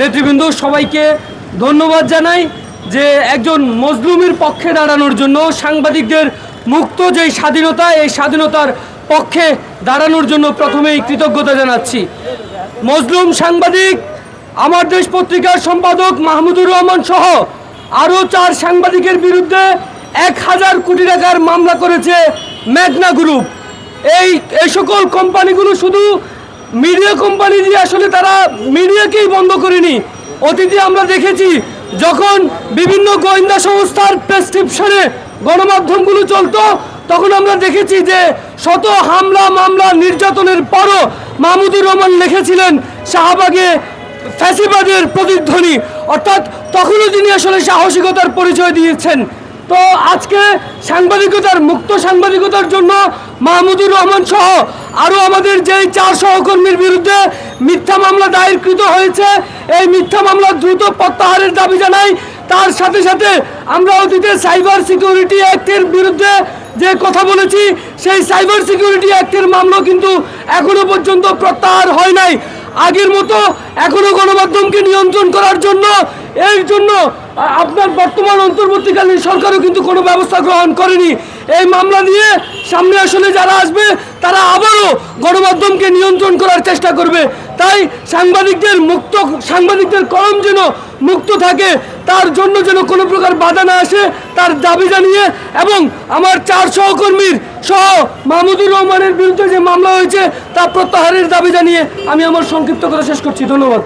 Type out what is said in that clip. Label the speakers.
Speaker 1: নেতৃবৃন্দ, সবাইকে ধন্যবাদ জানাই যে একজন মজলুমের পক্ষে দাঁড়ানোর জন্য, সাংবাদিকদের মুক্ত যে স্বাধীনতা, এই স্বাধীনতার পক্ষে দাঁড়ানোর জন্য প্রথমেই কৃতজ্ঞতা জানাচ্ছি। মজলুম সাংবাদিক, আমার দেশ পত্রিকার সম্পাদক মাহমুদুর রহমান সহ আরও চার সাংবাদিকের বিরুদ্ধে এক হাজার কোটি টাকার মামলা করেছে ম্যাগনা গ্রুপ। এই এই সকল কোম্পানিগুলো শুধু মিডিয়া কোম্পানি দিয়ে আসলে তারা মিডিয়াকেই বন্ধ করেনি। অতীতে আমরা দেখেছি, যখন বিভিন্ন গোয়েন্দা সংস্থার প্রেসক্রিপশনে গণমাধ্যমগুলো চলতো, তখন আমরা দেখেছি যে শত হামলা, মামলা নির্যাতনের পরও মাহমুদুর রহমান লিখেছিলেন, শাহবাগে ফ্যাসিবাদের প্রতিধ্বনি। অর্থাৎ তখনও তিনি আসলে সাহসিকতার পরিচয় দিয়েছেন। তো আজকে সাংবাদিকতার, মুক্ত সাংবাদিকতার জন্য মাহমুদুর রহমান সহ আরও আমাদের যেই চার সহকর্মীর বিরুদ্ধে মিথ্যা মামলা দায়েরকৃত হয়েছে, এই মিথ্যা মামলা দ্রুত প্রত্যাহারের দাবি জানাই। তার সাথে সাথে আমরা অতীতে সাইবার সিকিউরিটি অ্যাক্টের বিরুদ্ধে যে কথা বলেছি, সেই সাইবার সিকিউরিটি অ্যাক্টের মামলা কিন্তু এখনও পর্যন্ত প্রত্যাহার হয় নাই। আগের মতো এখনও গণমাধ্যমকে নিয়ন্ত্রণ করার জন্য, এর জন্য আপনার বর্তমান অন্তর্বর্তীকালীন সরকারও কিন্তু কোনো ব্যবস্থা গ্রহণ করেনি। এই মামলা নিয়ে সামনে আসলে যারা আসবে, তারা আবারও গণমাধ্যমকে নিয়ন্ত্রণ করার চেষ্টা করবে। তাই সাংবাদিকদের মুক্ত, সাংবাদিকদের কলম যেন মুক্ত থাকে, তার জন্য যেন কোনো প্রকার বাধা না আসে, তার দাবি জানিয়ে এবং আমার চার সহকর্মীর সহ মাহমুদুর রহমানের বিরুদ্ধে যে মামলা হয়েছে, তা প্রত্যাহারের দাবি জানিয়ে আমি আমার সংক্ষিপ্ত কথা শেষ করছি। ধন্যবাদ।